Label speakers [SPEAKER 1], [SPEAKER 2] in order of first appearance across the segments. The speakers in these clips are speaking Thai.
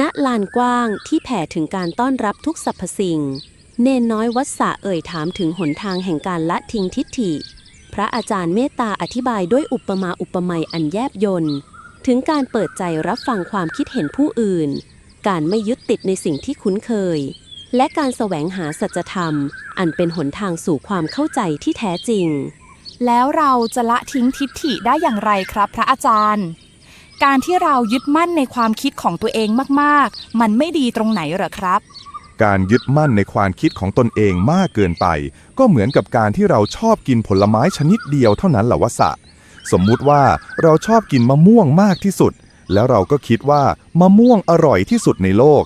[SPEAKER 1] ณลานกว้างที่แผ่ถึงการต้อนรับทุกสรรพสิ่ง เนนน้อยวัดสะเอ่ยถามถึงหนทางแห่งการละทิ้งทิฏฐิ พระอาจารย์เมตตาอธิบายด้วยอุปมาอุปไมยอันแยบยนต์ถึงการเปิดใจรับฟังความคิดเห็นผู้อื่น การไม่ยึดติดในสิ่งที่คุ้นเคย และการแสวงหาสัจธรรม อันเป็นหนทางสู่ความเข้าใจที่แท้จริง
[SPEAKER 2] แล้วเราจะละทิ้งทิฏฐิได้อย่างไรครับ พระอาจารย์ การที่เรายึดมั่นในความคิดของตัวเองมากๆ มันไม่ดีตรงไหนเหรอครับ
[SPEAKER 3] การยึดมั่นในความคิดของตนเองมากเกินไป ก็เหมือนกับการที่เราชอบกินผลไม้ชนิดเดียวเท่านั้นแหละวะสะ สมมุติว่าเราชอบกินมะม่วงมากที่สุด แล้วเราก็คิดว่ามะม่วงอร่อยที่สุดในโลก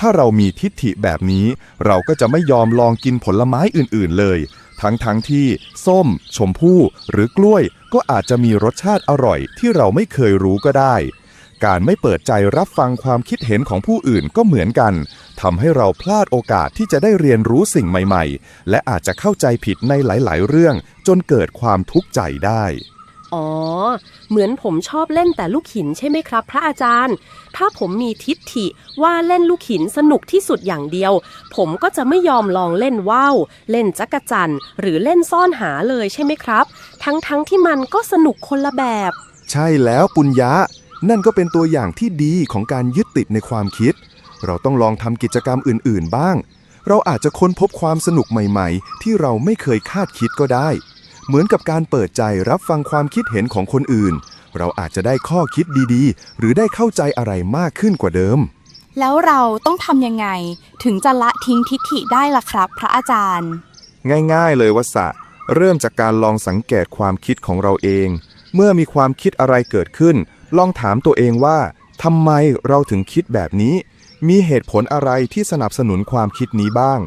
[SPEAKER 3] ถ้าเรามีทิฏฐิแบบนี้ เราก็จะไม่ยอมลองกินผลไม้อื่นๆเลย ทั้งๆทที่ ส้ม ชมพู่ หรือกล้วย ก็อาจจะมีรสชาติอร่อยที่เราไม่เคยรู้ก็ได้ การไม่เปิดใจรับฟังความคิดเห็นของผู้อื่นก็เหมือนกันทำให้เราพลาดโอกาสที่จะได้เรียนรู้สิ่งใหม่ ๆ และอาจจะเข้าใจผิดในหลาย ๆ เรื่อง จนเกิดความทุกข์ใจได้
[SPEAKER 4] อ๋อ เหมือนผมชอบเล่นแต่ลูกหินใช่ไหมครับ พระอาจารย์ ถ้าผมมีทิฏฐิว่าเล่นลูกหินสนุกที่สุดอย่างเดียว ผมก็จะไม่ยอมลองเล่นว่าวเล่นจักรจันหรือเล่นซ่อนหาเลยใช่ไหมครับ ทั้งๆทที่มันก็สนุกคนละแบบ
[SPEAKER 3] ใช่แล้วปุญญะ นั่นก็เป็นตัวอย่างที่ดีของการยึดติดในความคิด เราต้องลองทำกิจกรรมอื่น ๆ บ้าง เราอาจจะค้นพบความสนุกใหม่ ๆ ที่เราไม่เคยคาดคิดก็ได้ เหมือนกับการเปิดใจรับฟังความคิดเห็นของคนอื่น เราอาจจะได้ข้อคิดดีๆ หรือได้เข้าใจอะไรมากขึ้นกว่าเดิม
[SPEAKER 2] แล้วเราต้องทำยังไง ถึงจะละทิ้งทิฏฐิได้ล่ะครับ พระอาจารย์
[SPEAKER 3] ง่ายๆ เลยวสะ เริ่มจากการลองสังเกตความคิดของเราเอง เมื่อมีความคิดอะไรเกิดขึ้น ลองถามตัวเองว่าทำไมเราถึงคิดแบบนี้ มีเหตุผลอะไรที่สนับสนุนความคิดนี้บ้าง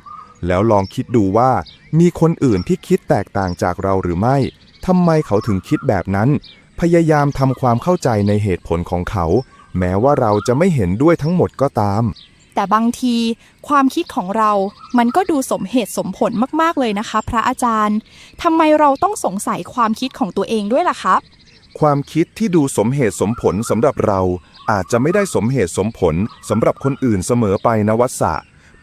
[SPEAKER 3] แล้วลองคิดดูว่ามีคนอื่นที่คิดแตกต่างจากเราหรือไม่ ทำไมเขาถึงคิดแบบนั้น พยายามทำความเข้าใจในเหตุผลของเขา แม้ว่าเราจะไม่เห็นด้วยทั้งหมดก็ตาม
[SPEAKER 2] แต่บางทีความคิดของเรามันก็ดูสมเหตุสมผลมาก ๆ เลยนะคะ พระอาจารย์ ทำไมเราต้องสงสัยความคิดของตัวเองด้วยล่ะครับ
[SPEAKER 3] ความคิดที่ดูสมเหตุสมผลสำหรับเรา อาจจะไม่ได้สมเหตุสมผลสำหรับคนอื่นเสมอไปนะวัสสะ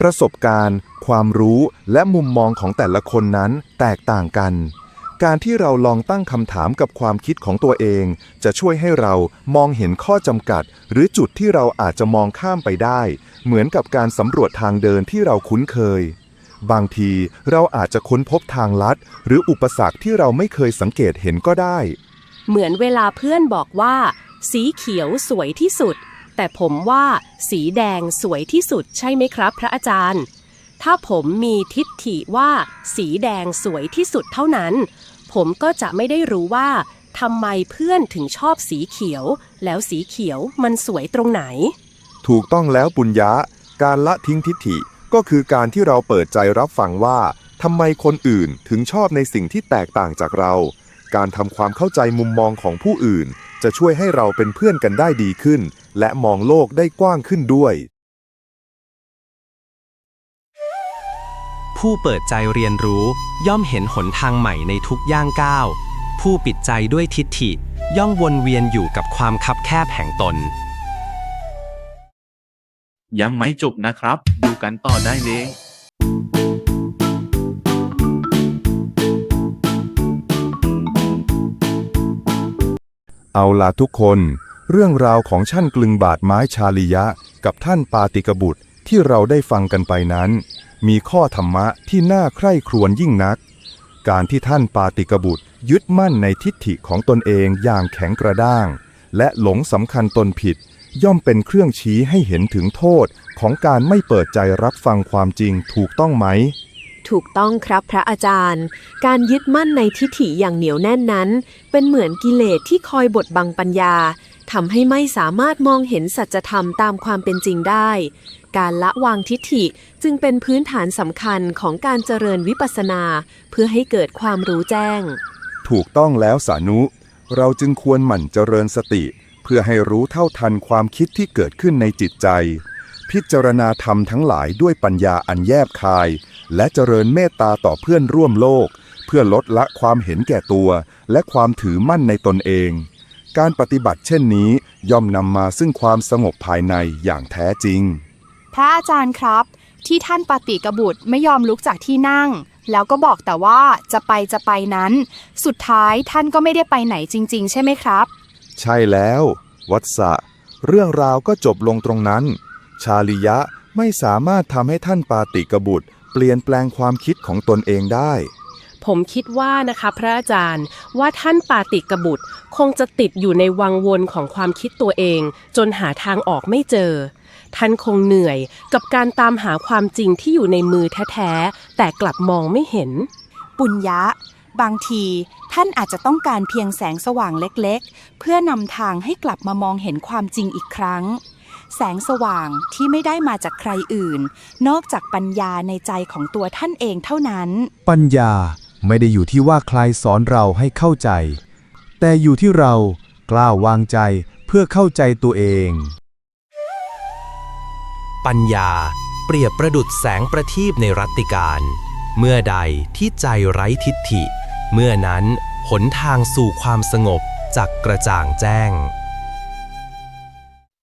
[SPEAKER 3] ประสบการณ์ ความรู้และมุมมองของแต่ละคนนั้นแตกต่างกัน การที่เราลองตั้งคำถามกับความคิดของตัวเอง จะช่วยให้เรามองเห็นข้อจำกัด หรือจุดที่เราอาจจะมองข้ามไปได้ เหมือนกับการสำรวจทางเดินที่เราคุ้นเคย บางทีเราอาจจะค้นพบทางลัด หรืออุปสรรคที่เราไม่เคยสังเกตเห็นก็ได้
[SPEAKER 4] เหมือนเวลาเพื่อนบอกว่า สีเขียวสวยที่สุด แต่ผมว่าสีแดงสวยที่สุดใช่ไหมครับ พระอาจารย์ ถ้าผมมีทิฏฐิว่าสีแดงสวยที่สุดเท่านั้น ผมก็จะไม่ได้รู้ว่าทำไมเพื่อนถึงชอบสีเขียว แล้วสีเขียวมันสวยตรงไหน
[SPEAKER 3] ถูกต้องแล้วปุญญะ การละทิ้งทิฏฐิก็คือการที่เราเปิดใจรับฟังว่าทำไมคนอื่นถึงชอบในสิ่งที่แตกต่างจากเรา การทำความเข้าใจมุมมองของผู้อื่น จะช่วยให้เราเป็นเพื่อนกันได้ดีขึ้น และมองโลกได้กว้างขึ้นด้วย
[SPEAKER 5] ผู้เปิดใจเรียนรู้ย่อมเห็นหนทางใหม่ในทุกย่างก้าว ผู้ปิดใจด้วยทิฏฐิย่อมวนเวียนอยู่กับความคับแคบแห่งตน
[SPEAKER 6] ยังไม่จบนะครับ ดูกันต่อได้เลย
[SPEAKER 3] เอาล่ะทุกคน เรื่องราวของช่านกลึงบาทไม้ชาลิยะ กับท่านปาติกบุตรที่เราได้ฟังกันไปนั้น มีข้อธรรมะที่น่าใคร่ครวญยิ่งนัก การที่ท่านปาติกบุตรยึดมั่นในทิฏฐิของตนเองอย่างแข็งกระด้าง และหลงสำคัญตนผิด ย่อมเป็นเครื่องชี้ให้เห็นถึงโทษของการไม่เปิดใจรับฟังความจริงถูกต้องไหม
[SPEAKER 1] ถูกต้องครับพระอาจารย์ การยึดมั่นในทิฏฐิอย่างเหนียวแน่นนั้น เป็นเหมือนกิเลสที่คอยบดบังปัญญา ทำให้ไม่สามารถมองเห็นสัจธรรมตามความเป็นจริงได้ การละวางทิฏฐิจึงเป็นพื้นฐานสำคัญของการเจริญวิปัสสนา เพื่อให้เกิดความรู้แจ้ง
[SPEAKER 3] ถูกต้องแล้วสานุ เราจึงควรหมั่นเจริญสติ เพื่อให้รู้เท่าทันความคิดที่เกิดขึ้นในจิตใจ พิจารณาธรรมทั้งหลายด้วยปัญญาอันแยบคาย และเจริญเมตตาต่อเพื่อนร่วมโลก เพื่อลดละความเห็นแก่ตัว และความถือมั่นในตนเอง การปฏิบัติเช่นนี้ย่อมนำมาซึ่งความสงบภายในอย่างแท้จริง
[SPEAKER 2] พระอาจารย์ครับ ที่ท่านปฏิกบุตรไม่ยอมลุกจากที่นั่ง แล้วก็บอกแต่ว่าจะไปจะไปนั้น สุดท้ายท่านก็ไม่ได้ไปไหนจริง ๆ ใช่ไหมครับ
[SPEAKER 3] ใช่แล้ว วัตสะ เรื่องราวก็จบลงตรงนั้น ชาลิยะไม่สามารถทำให้ท่านปาติกบุตร เปลี่ยนแปลงความคิดของตนเองได้
[SPEAKER 4] ผมคิดว่านะคะพระอาจารย์ว่าท่านปาติกบุตรคงจะติดอยู่ในวังวนของความคิดตัวเอง จนหาทางออกไม่เจอ ท่านคงเหนื่อยกับการตามหาความจริงที่อยู่ในมือแท้ๆแต่กลับมองไม่เห็น
[SPEAKER 2] ปุญญะ บางทีท่านอาจจะต้องการเพียงแสงสว่างเล็กๆ เพื่อนำทางให้กลับมามองเห็นความจริงอีกครั้ง แสงสว่างที่ไม่ได้มาจากใครอื่น นอกจากปัญญาในใจของตัวท่านเองเท่านั้น
[SPEAKER 7] ปัญญา ไม่ได้อยู่ที่ว่าใครสอนเราให้เข้าใจ แต่อยู่ที่เรากล้าวางใจเพื่อเข้าใจตัวเอง
[SPEAKER 5] ปัญญาเปรียบประดุดแสงประทีปในรัตติการ เมื่อใดที่ใจไร้ทิฏฐิ เมื่อนั้นหนทางสู่ความสงบจักกระจ่างแจ้ง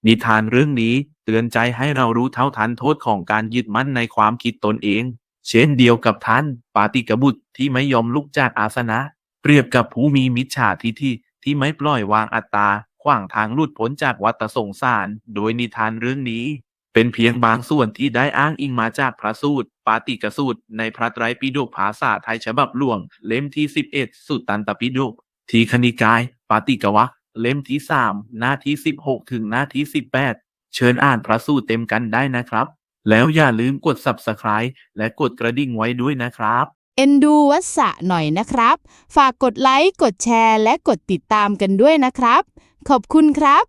[SPEAKER 6] นิทานเรื่องนี้เตือนใจให้เรารู้เท่าทันโทษของการยึดมั่นในความคิดตนเอง เช่นเดียวกับท่านปาติกบุตรที่ไม่ยอมลุกจากอาสนะ เปรียบกับผู้มีมิจฉาทิฏฐิที่ไม่ปล่อยวางอัตตา ขว้างทางลุดพ้นจากวัฏสงสาร โดยนิทานเรื่องนี้ เป็นเพียงบางส่วนที่ได้อ้างอิงมาจากพระสูตร ปาติกสูตร ในพระไตรปิฎกภาษาไทยฉบับหลวง เล่มที่ 11 สุตตันตปิฎกทีคณิกาย ปาติกวะเล่มที่ 3 หน้าที่ 16 ถึงหน้าที่ 18 เชิญอ่านพระสูตรเต็มกันได้นะครับ แล้วอย่าลืมกด subscribe และกดกระดิ่งไว้ด้วยนะครับ
[SPEAKER 8] เอ็นดูวัสสะหน่อยนะครับ ฝากกดไลค์ กดแชร์ และกดติดตามกันด้วยนะครับ ขอบคุณครับ